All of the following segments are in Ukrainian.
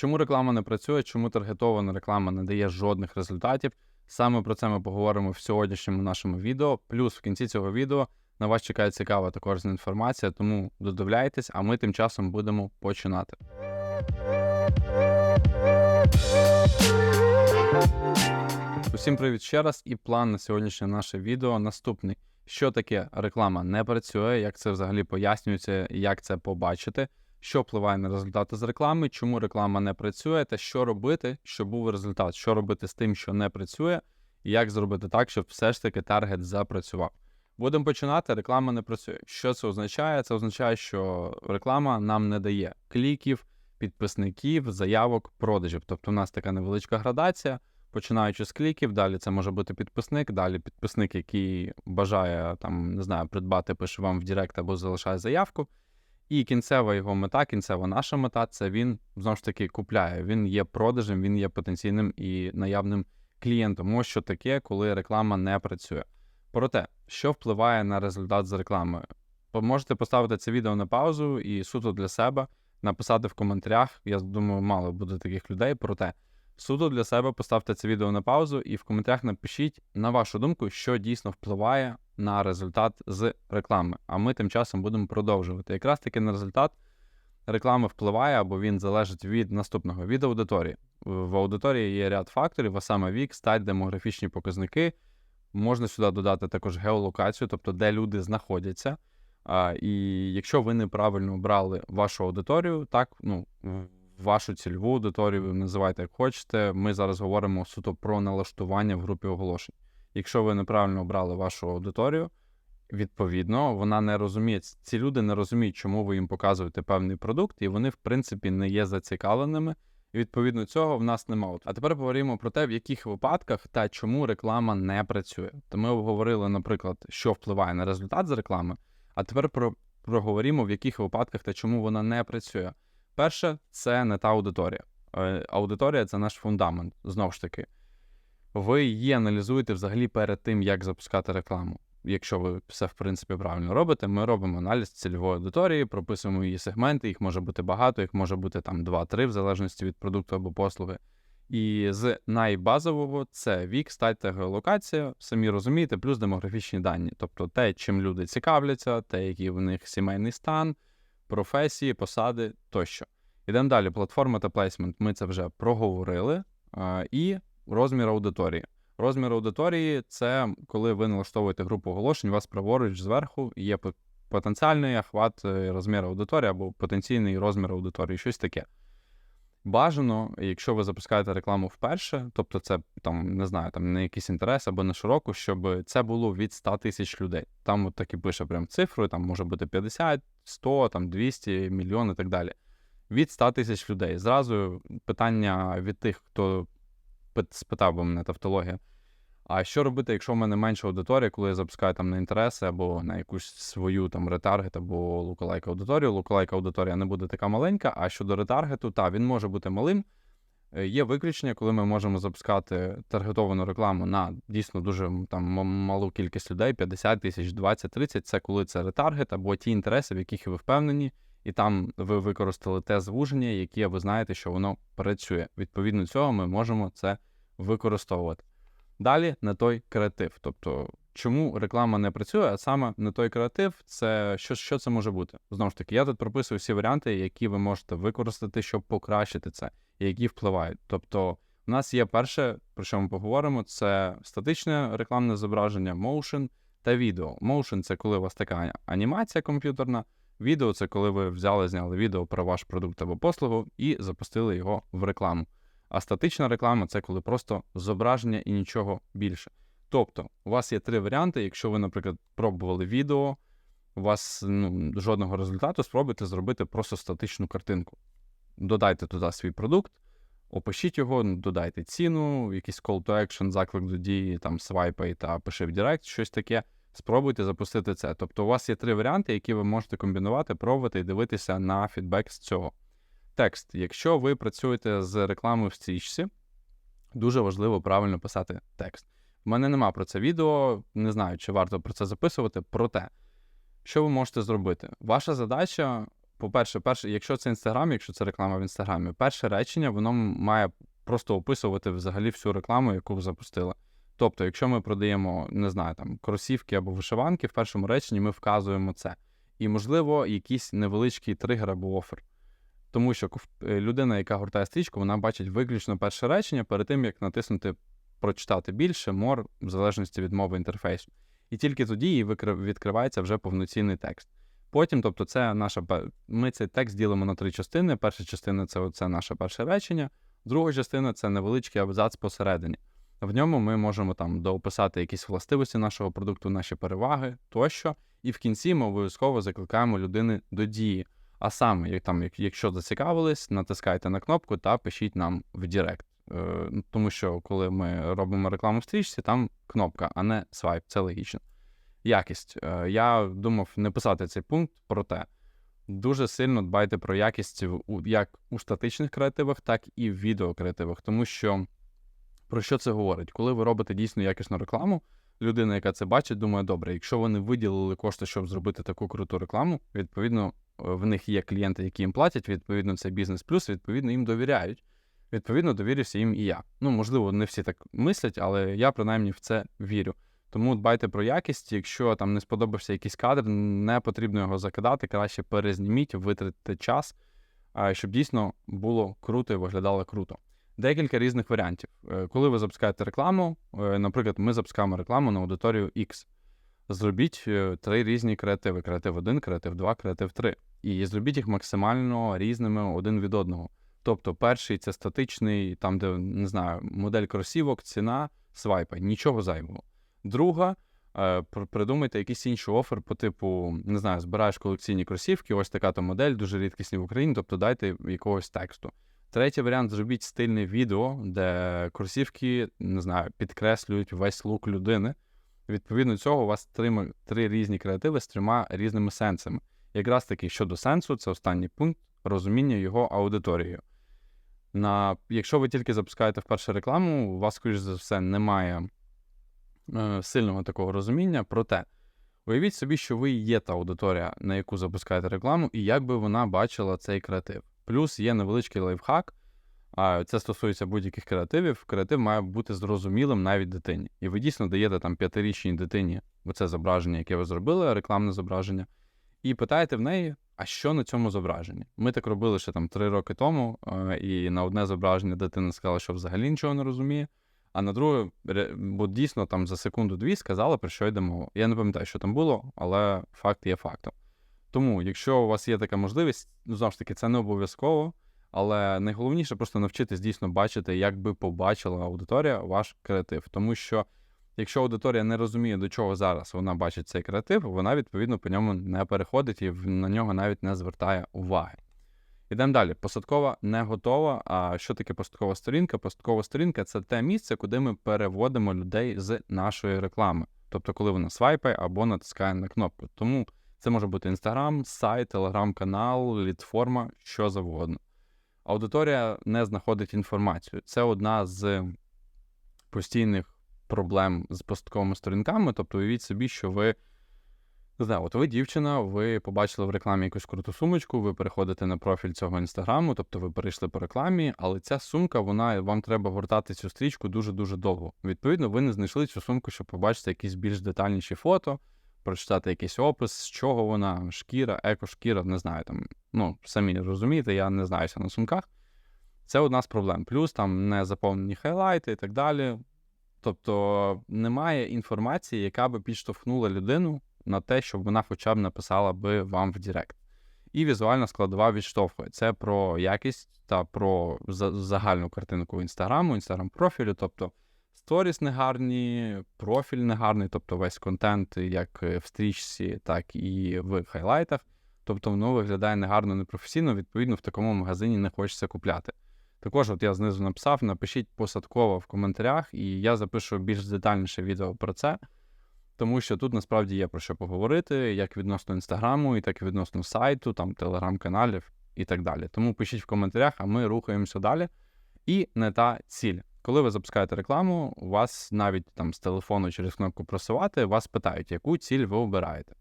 Чому реклама не працює, чому таргетована реклама не дає жодних результатів? Саме про це ми поговоримо в сьогоднішньому нашому відео. Плюс в кінці цього відео на вас чекає цікава та корисна інформація, тому додивляйтесь, а ми тим часом будемо починати. Усім привіт ще раз. І план на сьогоднішнє наше відео наступний: що таке реклама не працює, як це взагалі пояснюється, як це побачити, що впливає на результати з реклами, чому реклама не працює, та що робити, щоб був результат, що робити з тим, що не працює, і як зробити так, щоб все ж таки таргет запрацював. Будемо починати. Реклама не працює. Що це означає? Це означає, що реклама нам не дає кліків, підписників, заявок, продажів. Тобто, у нас така невеличка градація. Починаючи з кліків, далі це може бути підписник, далі підписник, який бажає там, не знаю, придбати, пише вам в Директ або залишає заявку. І кінцева його мета, кінцева наша мета це він знову ж таки купляє. Він є продажем, він є потенційним і наявним клієнтом. Ось що таке, коли реклама не працює. Проте, що впливає на результат з рекламою? Можете поставити це відео на паузу і суто для себе написати в коментарях. Я думаю, мало буде таких людей. Проте суто для себе поставте це відео на паузу і в коментарях напишіть, на вашу думку, що дійсно впливає на результат з реклами. А ми тим часом будемо продовжувати. Якраз таки на результат реклами впливає або він залежить від наступного від аудиторії. В аудиторії є ряд факторів, а саме вік, стать, демографічні показники. Можна сюди додати також геолокацію, тобто де люди знаходяться. А, І якщо ви неправильно обрали вашу аудиторію, так, ну, вашу цільову аудиторію, називайте як хочете. Ми зараз говоримо суто про налаштування в групі оголошень. Якщо ви неправильно обрали вашу аудиторію, відповідно, вона не розуміє, ці люди не розуміють, чому ви їм показуєте певний продукт, і вони, в принципі, не є зацікавленими. І відповідно цього в нас немає. А тепер поговоримо про те, в яких випадках та чому реклама не працює. То ми обговорили, наприклад, що впливає на результат з реклами. А тепер про проговоримо, в яких випадках та чому вона не працює. Перше, це не та аудиторія. Е, Аудиторія це наш фундамент. Знову ж таки, ви її аналізуєте взагалі перед тим, як запускати рекламу. Якщо ви все в принципі правильно робите, ми робимо аналіз цільової аудиторії, прописуємо її сегменти, їх може бути багато, їх може бути там 2-3, в залежності від продукту або послуги. І з найбазового це вік, стать та геолокація, самі розумієте, плюс демографічні дані, тобто те, чим люди цікавляться, те, який в них сімейний стан, професії, посади тощо. Ідемо далі. Платформа та плейсмент. Ми це вже проговорили. І розмір аудиторії. Розмір аудиторії це коли ви налаштовуєте групу оголошень, у вас праворуч зверху є потенціальний охват е, розміру аудиторії або потенційний розмір аудиторії, щось таке. Бажано, якщо ви запускаєте рекламу вперше, тобто це там не знаю, там на якийсь інтерес або на широку, щоб це було від 100 тисяч людей. Там от так і пише прям цифру, там може бути 50, 100, там 200, мільйон і так далі. Від 100 тисяч людей. Зразу питання від тих, хто спитав би мене тавтологія. А що робити, якщо в мене менша аудиторія, коли я запускаю там на інтереси або на якусь свою там ретаргет або лукалайк аудиторію? Лукалайк аудиторія не буде така маленька, а щодо ретаргету, та він може бути малим. Е, є виключення, коли ми можемо запускати таргетовану рекламу на дійсно дуже там малу кількість людей, 50 тисяч, 20, 30, це коли це ретаргет або ті інтереси, в яких ви впевнені, і там ви використали те звуження, яке ви знаєте, що воно працює. Відповідно цього ми можемо це використовувати. Далі не той креатив. Тобто, чому реклама не працює, а саме не той креатив, це що що це може бути? Знову ж таки, я тут прописую всі варіанти, які ви можете використати, щоб покращити це, і які впливають. Тобто, у нас є перше, про що ми поговоримо, це статичне рекламне зображення, motion та відео. Motion – це коли у вас така анімація комп'ютерна. Відео це коли ви взяли, зняли відео про ваш продукт або послугу і запустили його в рекламу. А статична реклама це коли просто зображення і нічого більше. Тобто, у вас є три варіанти. Якщо ви, наприклад, пробували відео, у вас ну, жодного результату, спробуйте зробити просто статичну картинку. Додайте туди свій продукт, опишіть його, додайте ціну, якийсь call to action, заклик до дії, там свайпай та пиши в Директ, щось таке. Спробуйте запустити це. Тобто, у вас є три варіанти, які ви можете комбінувати, пробувати і дивитися на фідбек з цього. Текст. Якщо ви працюєте з рекламою в стрічці, дуже важливо правильно писати текст. У мене нема про це відео, не знаю, чи варто про це записувати. Проте, що ви можете зробити? Ваша задача по-перше, перше, якщо це інстаграм, якщо це реклама в інстаграмі, перше речення воно має просто описувати взагалі всю рекламу, яку ви запустили. Тобто, якщо ми продаємо, не знаю, там кросівки або вишиванки, в першому реченні ми вказуємо це. І, можливо, якийсь невеличкий тригер або офер. Тому що е, людина, яка гортає стрічку, вона бачить виключно перше речення перед тим, як натиснути прочитати більше, мор, в залежності від мови інтерфейсу. І тільки тоді їй відкривається вже повноцінний текст. Потім, тобто, це наша ми цей текст ділимо на три частини. Перша частина це оце наше перше речення, друга частина це невеличкий абзац посередині. В ньому ми можемо там доописати якісь властивості нашого продукту, наші переваги тощо. І в кінці ми обов'язково закликаємо людини до дії. А саме, як там, якщо зацікавились, натискайте на кнопку та пишіть нам в Директ. Е, тому що коли ми робимо рекламу в стрічці, там кнопка, а не свайп. Це логічно. Якість. Е, я думав не писати цей пункт, проте дуже сильно дбайте про якість як у статичних креативах, так і в відеокреативах. Тому що про що це говорить? Коли ви робите дійсно якісну рекламу, людина, яка це бачить, думає, добре, якщо вони виділили кошти, щоб зробити таку круту рекламу, відповідно, е, в них є клієнти, які їм платять, відповідно, це бізнес плюс, відповідно, їм довіряють. Відповідно, довірюся їм і я. Ну, можливо, не всі так мислять, але я принаймні в це вірю. Тому дбайте про якість. Якщо там не сподобався якийсь кадр, не потрібно його закидати, краще перезніміть, витратити час, щоб дійсно було круто і виглядало круто. Декілька різних варіантів. Е, коли ви запускаєте рекламу, е, наприклад, ми запускаємо рекламу на аудиторію X. Зробіть е, три різні креативи: креатив 1, креатив 2, креатив 3. І зробіть їх максимально різними один від одного. Тобто, перший це статичний, там, де не знаю, модель кросівок, ціна, свайпа, нічого зайвого. Друга, придумайте якийсь інший офер по типу, не знаю, збираєш колекційні кросівки, ось така то модель, дуже рідкісні в Україні, тобто дайте якогось тексту. Третій варіант зробіть стильне відео, де кросівки, не знаю, підкреслюють весь лук людини. Відповідно цього, у вас три, три різні креативи з трьома різними сенсами. Якраз таки щодо сенсу, це останній пункт розуміння його аудиторією. На, Якщо ви тільки запускаєте вперше рекламу, у вас, скоріш за все, немає е, сильного такого розуміння. Проте, уявіть собі, що ви є та аудиторія, на яку запускаєте рекламу, і як би вона бачила цей креатив. Плюс є невеличкий лайфхак, а це стосується будь-яких креативів. Креатив має бути зрозумілим навіть дитині. І ви дійсно даєте там п'ятирічній дитині оце зображення, яке ви зробили, рекламне зображення, і питаєте в неї, а що на цьому зображенні? Ми так робили ще там три роки тому, і на одне зображення дитина сказала, що взагалі нічого не розуміє. А на друге, бо дійсно там за секунду-дві сказала, про що йде мова. Я не пам'ятаю, що там було, але факт є фактом. Тому, якщо у вас є така можливість, ну ж таки, це не обов'язково, але найголовніше просто навчитись дійсно бачити, як би побачила аудиторія ваш креатив. Тому що якщо аудиторія не розуміє, до чого зараз вона бачить цей креатив, вона відповідно по ньому не переходить і на нього навіть не звертає уваги. Ідемо далі. Посадкова не готова. А що таке посадкова сторінка? Посадкова сторінка це те місце, куди ми переводимо людей з нашої реклами. Тобто, коли вона свайпає або натискає на кнопку. Тому це може бути Інстаграм, сайт, телеграм-канал, лідформа, що завгодно. Аудиторія не знаходить інформацію. Це одна з постійних проблем з постковими сторінками. Тобто, уявіть собі, що ви не знаю, от ви дівчина, ви побачили в рекламі якусь круту сумочку, ви переходите на профіль цього інстаграму, тобто ви перейшли по рекламі, але ця сумка, вона вам треба гортати цю стрічку дуже-дуже довго. Відповідно, ви не знайшли цю сумку, щоб побачити якісь більш детальніші фото, прочитати якийсь опис, з чого вона, шкіра, екошкіра, не знаю там. Ну, самі розумієте, я не знаюся на сумках. Це одна з проблем. Плюс там не заповнені хайлайти і так далі. Тобто немає інформації, яка би підштовхнула людину на те, щоб вона хоча б написала би вам в Директ. І візуальна складова відштовхує. Це про якість та про загальну картинку інстаграму, інстаграм-профілю. Тобто сторіс негарні, профіль негарний, тобто весь контент, як в стрічці, так і в хайлайтах. Тобто воно виглядає негарно, непрофесійно, відповідно, в такому магазині не хочеться купляти. Також, от я знизу написав, напишіть посадково в коментарях, і я запишу більш детальніше відео про це, тому що тут насправді є про що поговорити, як відносно інстаграму, і так і відносно сайту, там телеграм-каналів і так далі. Тому пишіть в коментарях, а ми рухаємося далі. І не та ціль. Коли ви запускаєте рекламу, у вас навіть там з телефону через кнопку просувати, вас питають, яку ціль ви обираєте.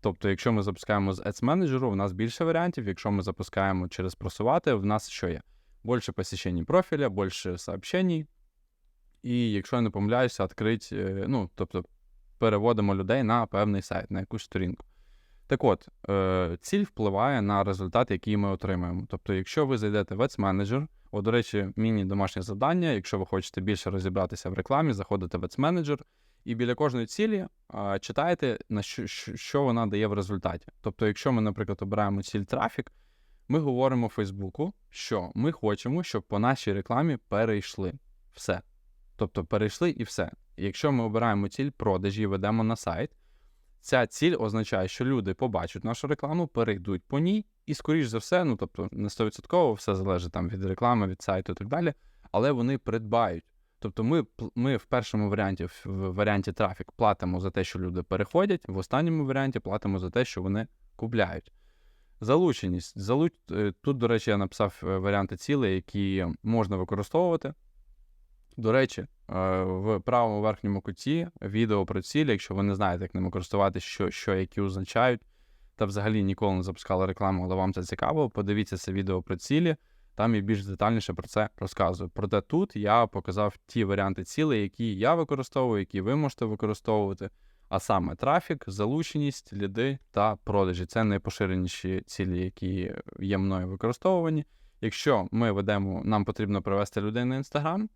Тобто, якщо ми запускаємо з Ads Manager, у нас більше варіантів. Якщо ми запускаємо через просувати, в нас що є? Більше посещень профіля, більше сообщень. І якщо я не помиляюся, відкрить, е, ну, тобто переводимо людей на певний сайт, на якусь сторінку. Так от, е, ціль впливає на результат, який ми отримаємо. Тобто, якщо ви зайдете в Ads Manager, о, до речі, міні-домашнє завдання, якщо ви хочете більше розібратися в рекламі, заходите в Ads Manager і біля кожної цілі е, читаєте, на що, що вона дає в результаті. Тобто, якщо ми, наприклад, обираємо ціль трафік, ми говоримо Фейсбуку, що ми хочемо, щоб по нашій рекламі перейшли все. Тобто перейшли і все. Якщо ми обираємо ціль продажі і ведемо на сайт, ця ціль означає, що люди побачать нашу рекламу, перейдуть по ній, і, скоріш за все, ну тобто не 100% все залежить там від реклами, від сайту і так далі, але вони придбають. Тобто ми ми в першому варіанті, в варіанті трафік, платимо за те, що люди переходять, в останньому варіанті платимо за те, що вони купляють. Залученість. Залу... Тут, до речі, я написав е, варіанти цілей, які можна використовувати. До речі, е, в правому верхньому куті відео про цілі, якщо ви не знаєте, як ними користуватися, що, що які означають, та взагалі ніколи не запускали рекламу, але вам це цікаво, подивіться це відео про цілі, там я більш детальніше про це розказую. Проте тут я показав ті варіанти цілей, які я використовую, які ви можете використовувати. А саме трафік, залученість, ліди та продажі. Це найпоширеніші цілі, які є мною використовувані. Якщо ми ведемо, нам потрібно привести людей на Інстаграм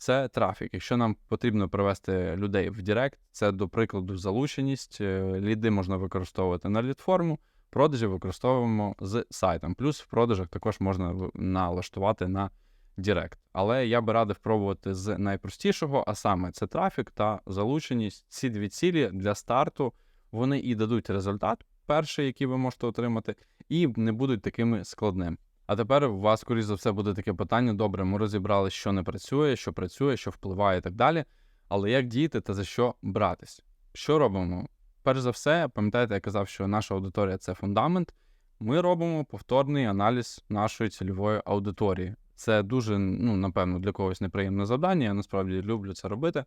це трафік. Якщо нам потрібно привести людей в Директ, це, до прикладу, залученість, е, ліди можна використовувати на лідформу, продажі використовуємо з сайтом. Плюс в продажах також можна налаштувати на Директ. Але я би радив пробувати з найпростішого, а саме це трафік та залученість. Ці дві цілі для старту вони і дадуть результат, перший, який ви можете отримати, і не будуть такими складними. А тепер у вас, скоріш за все, буде таке питання: добре, ми розібрали, що не працює, що працює, що впливає і так далі. Але як діяти та за що братись? Що робимо? Перш за все, пам'ятаєте, я казав, що наша аудиторія це фундамент. Ми робимо повторний аналіз нашої цільової аудиторії. Це дуже, ну, напевно, для когось неприємне завдання. Я насправді люблю це робити.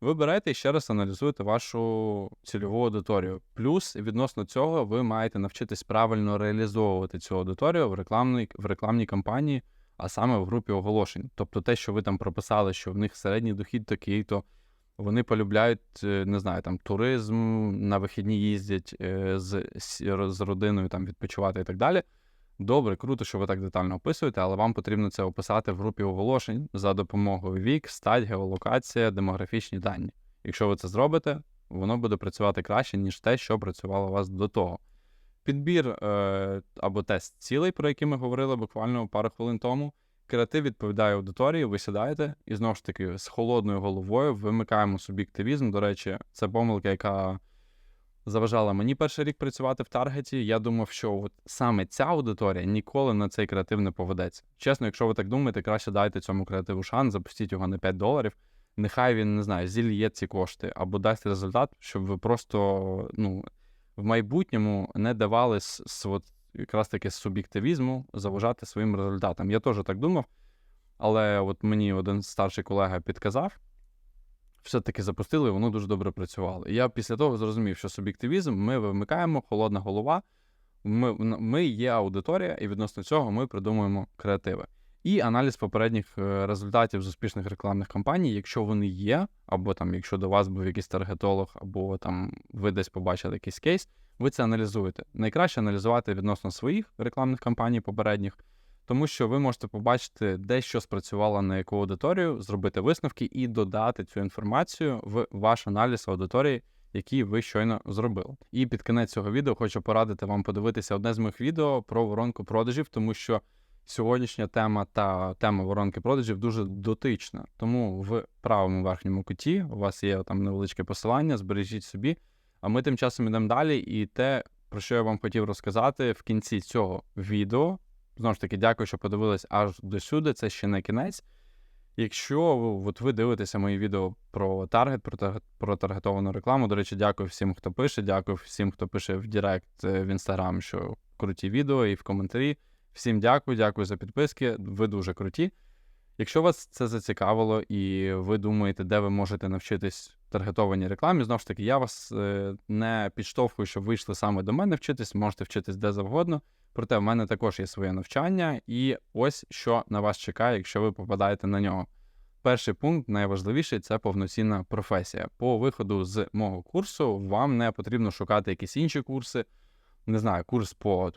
Ви берете і ще раз аналізуєте вашу цільову аудиторію. Плюс відносно цього ви маєте навчитись правильно реалізовувати цю аудиторію в рекламній в рекламній кампанії, а саме в групі оголошень. Тобто те, що ви там прописали, що в них середній дохід такий, то вони полюбляють, е, не знаю, там туризм, на вихідні їздять е, з, з родиною там відпочивати і так далі. Добре, круто, що ви так детально описуєте, але вам потрібно це описати в групі оголошень за допомогою вік, стать, геолокація, демографічні дані. Якщо ви це зробите, воно буде працювати краще, ніж те, що працювало у вас до того. Підбір е, або тест цілей, про які ми говорили буквально пару хвилин тому. Креатив відповідає аудиторії, ви сідаєте і знову ж таки з холодною головою вимикаємо суб'єктивізм. До речі, це помилка, яка заважала мені перший рік працювати в таргеті. Я думав, що от саме ця аудиторія ніколи на цей креатив не поведеться. Чесно, якщо ви так думаєте, краще дайте цьому креативу шанс, запустіть його на 5 доларів. Нехай він не знаю, зільє ці кошти або дасть результат, щоб ви просто ну, в майбутньому не давали з, з от, якраз таки суб'єктивізму заважати своїм результатам. Я теж так думав, але от мені один старший колега підказав, все-таки запустили, і воно дуже добре працювало. І я після того зрозумів, що суб'єктивізм ми вимикаємо, холодна голова, ми, ми є аудиторія, і відносно цього ми придумуємо креативи. І аналіз попередніх е, результатів з успішних рекламних кампаній, якщо вони є, або там, якщо до вас був якийсь таргетолог, або там ви десь побачили якийсь кейс, ви це аналізуєте. Найкраще аналізувати відносно своїх рекламних кампаній попередніх тому що ви можете побачити, де що спрацювало на яку аудиторію, зробити висновки і додати цю інформацію в ваш аналіз аудиторії, який ви щойно зробили. І під кінець цього відео хочу порадити вам подивитися одне з моїх відео про воронку продажів, тому що сьогоднішня тема та тема воронки продажів дуже дотична. Тому в правому верхньому куті у вас є там невеличке посилання, збережіть собі. А ми тим часом йдемо далі, і те, про що я вам хотів розказати в кінці цього відео. Знову ж таки, дякую, що подивились аж до сюди. Це ще не кінець. Якщо от ви дивитеся мої відео про таргет, про про таргетовану рекламу, до речі, дякую всім, хто пише. Дякую всім, хто пише в Директ е, в інстаграм, що круті відео і в коментарі. Всім дякую, дякую за підписки. Ви дуже круті. Якщо вас це зацікавило і ви думаєте, де ви можете навчитись таргетованій рекламі. Знову ж таки, я вас е, не підштовхую, щоб вийшли саме до мене вчитись, можете вчитись де завгодно. Проте в мене також є своє навчання, і ось що на вас чекає, якщо ви попадаєте на нього. Перший пункт, найважливіший, це повноцінна професія. По виходу з мого курсу вам не потрібно шукати якісь інші курси. Не знаю, курс по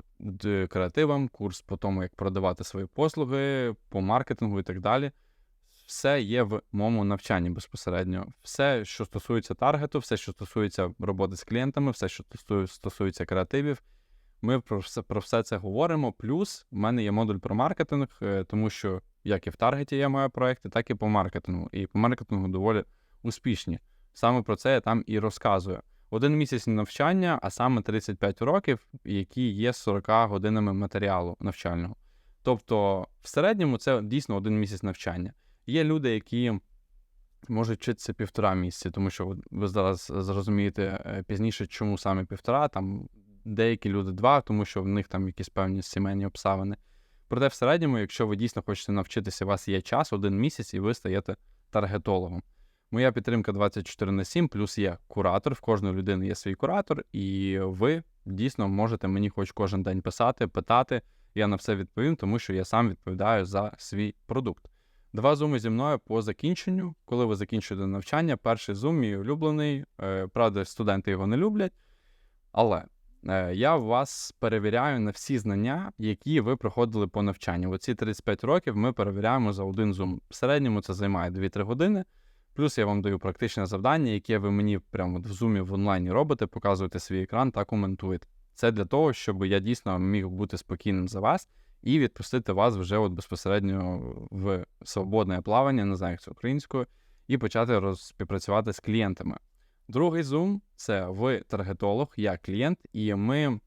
креативам, курс по тому, як продавати свої послуги, по маркетингу і так далі. Все є в моєму навчанні безпосередньо. Все, що стосується таргету, все, що стосується роботи з клієнтами, все, що стосується креативів. Ми про все, про все це говоримо. Плюс в мене є модуль про маркетинг, е, тому що як і в таргеті я маю проекти, так і по маркетингу. І по маркетингу доволі успішні. Саме про це я там і розказую. Один місяць навчання, а саме 35 років, які є 40 годинами матеріалу навчального. Тобто, в середньому це дійсно один місяць навчання. Є люди, які можуть вчитися півтора місяці, тому що ви зараз зрозумієте е, пізніше, чому саме півтора. Там деякі люди два, тому що в них там якісь певні сімейні обставини. Проте, в середньому, якщо ви дійсно хочете навчитися, у вас є час, один місяць, і ви стаєте таргетологом. Моя підтримка 24 на 7, плюс є куратор. В кожної людини є свій куратор, і ви дійсно можете мені хоч кожен день писати, питати. Я на все відповім, тому що я сам відповідаю за свій продукт. Два зуми зі мною по закінченню. Коли ви закінчуєте навчання, перший зум мій улюблений. Е, Правда, студенти його не люблять. Але я вас перевіряю на всі знання, які ви проходили по навчанню. Оці 35 років ми перевіряємо за один зум. В середньому це займає 2-3 години. Плюс я вам даю практичне завдання, яке ви мені прямо в зумі в онлайні робите, показуєте свій екран та коментуєте. Це для того, щоб я дійсно міг бути спокійним за вас і відпустити вас вже от безпосередньо в свободне плавання, не знаю, як це українською, і почати розпівпрацювати з клієнтами. Другий зум це ви таргетолог, я клієнт, і ми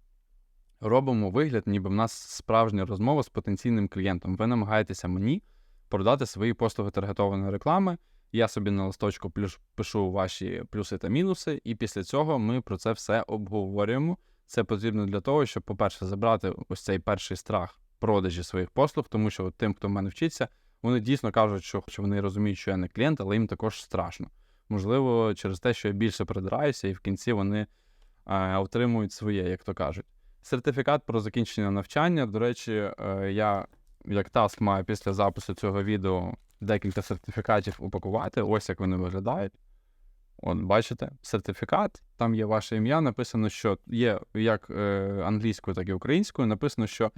робимо вигляд, ніби в нас справжня розмова з потенційним клієнтом. Ви намагаєтеся мені продати свої послуги таргетованої реклами. Я собі на листочку пишу ваші плюси та мінуси, і після цього ми про це все обговорюємо. Це потрібно для того, щоб, по-перше, забрати ось цей перший страх продажі своїх послуг, тому що тим, хто в мене вчиться, вони дійсно кажуть, що вони розуміють, що я не клієнт, але їм також страшно. Можливо, через те, що я більше придираюся, і в кінці вони е, отримують своє, як то кажуть. Сертифікат про закінчення навчання. До речі, е, я як таск маю після запису цього відео декілька сертифікатів упакувати. Ось як вони виглядають. От, бачите, сертифікат, там є ваше ім'я, написано, що є як е, англійською, так і українською. Написано, що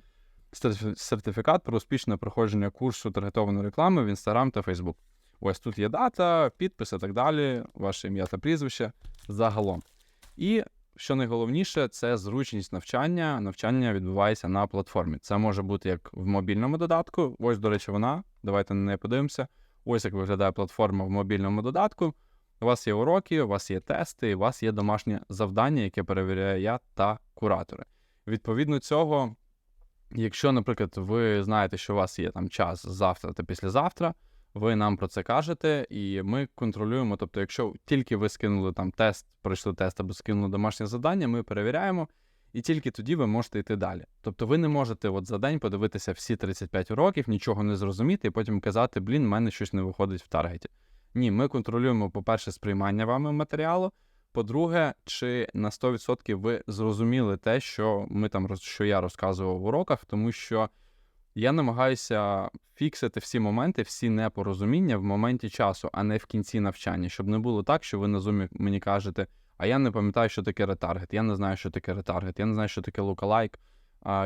сертифікат про успішне проходження курсу таргетованої реклами в Instagram та Facebook. Ось тут є дата, підпис і так далі, ваше ім'я та прізвище загалом. І що найголовніше, це зручність навчання. Навчання відбувається на платформі. Це може бути як в мобільному додатку. Ось, до речі, вона. Давайте на неї подивимося. Ось як виглядає платформа в мобільному додатку. У вас є уроки, у вас є тести, у вас є домашнє завдання, яке перевіряю я та куратори. Відповідно цього, якщо, наприклад, ви знаєте, що у вас є там час завтра та післязавтра, ви нам про це кажете, і ми контролюємо. Тобто, якщо тільки ви скинули там тест, пройшли тест або скинули домашнє завдання, ми перевіряємо, і тільки тоді ви можете йти далі. Тобто ви не можете от за день подивитися всі 35 уроків, нічого не зрозуміти, і потім казати, блін, в мене щось не виходить в таргеті. Ні, ми контролюємо, по-перше, сприймання вами матеріалу. По-друге, чи на 100% ви зрозуміли те, що ми там що я розказував в уроках, тому що я намагаюся фіксити всі моменти, всі непорозуміння в моменті часу, а не в кінці навчання, щоб не було так, що ви на зумі мені кажете, а я не пам'ятаю, що таке ретаргет, я не знаю, що таке ретаргет, я не знаю, що таке лукалайк,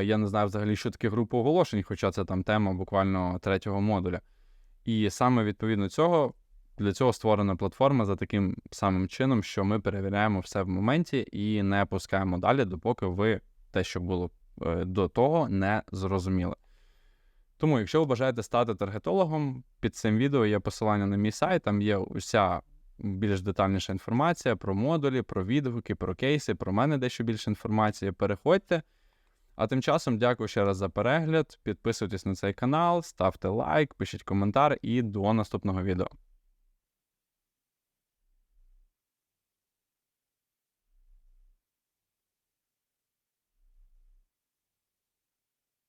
я не знаю взагалі, що таке група оголошень, хоча це там тема буквально третього модуля. І саме відповідно цього для цього створена платформа за таким самим чином, що ми перевіряємо все в моменті і не пускаємо далі, допоки ви те, що було е, до того, не зрозуміли. Тому, якщо ви бажаєте стати таргетологом, під цим відео є посилання на мій сайт, там є уся більш детальніша інформація про модулі, про відгуки, про кейси, про мене дещо більше інформації. Переходьте. А тим часом дякую ще раз за перегляд. Підписуйтесь на цей канал, ставте лайк, пишіть коментар і до наступного відео.